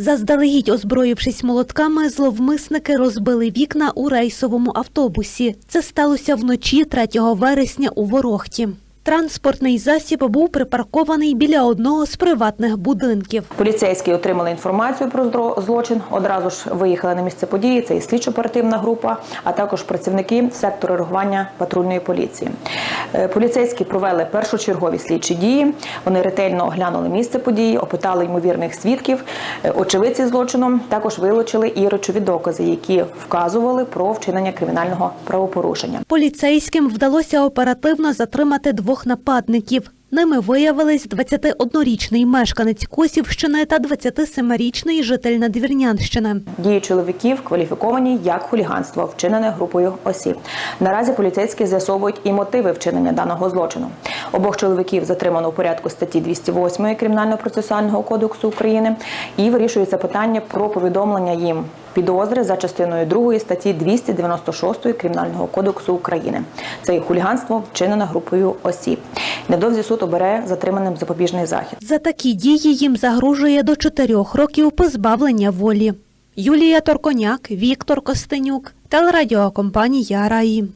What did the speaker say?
Заздалегідь озброївшись молотками, зловмисники розбили вікна у рейсовому автобусі. Це сталося вночі 3 вересня у Ворохті. Транспортний засіб був припаркований біля одного з приватних будинків. Поліцейські отримали інформацію про злочин. Одразу ж виїхали на місце події. Це і слідчо-оперативна група, а також працівники сектору реагування патрульної поліції. Е, Поліцейські провели першочергові слідчі дії. Вони ретельно оглянули місце події, опитали ймовірних свідків, е, очевидці злочину. Також вилучили і речові докази, які вказували про вчинення кримінального правопорушення. Поліцейським вдалося оперативно затримати двох нападників. Ними виявились 21-річний мешканець Косівщини та 27-річний житель Надвірнянщини. Дії чоловіків кваліфіковані як хуліганство, вчинене групою осіб. Наразі поліцейські з'ясовують і мотиви вчинення даного злочину. Обох чоловіків затримано у порядку статті 208 Кримінально-процесуального кодексу України і вирішується питання про повідомлення їм підозри за частиною 2 статті 296 Кримінального кодексу України. Це і хуліганство, вчинене групою осіб. Невдовзі суд обере затриманим запобіжний захід. За такі дії їм загрожує до чотирьох років позбавлення волі. Юлія Торконяк, Віктор Костенюк, телерадіокомпанія Раї.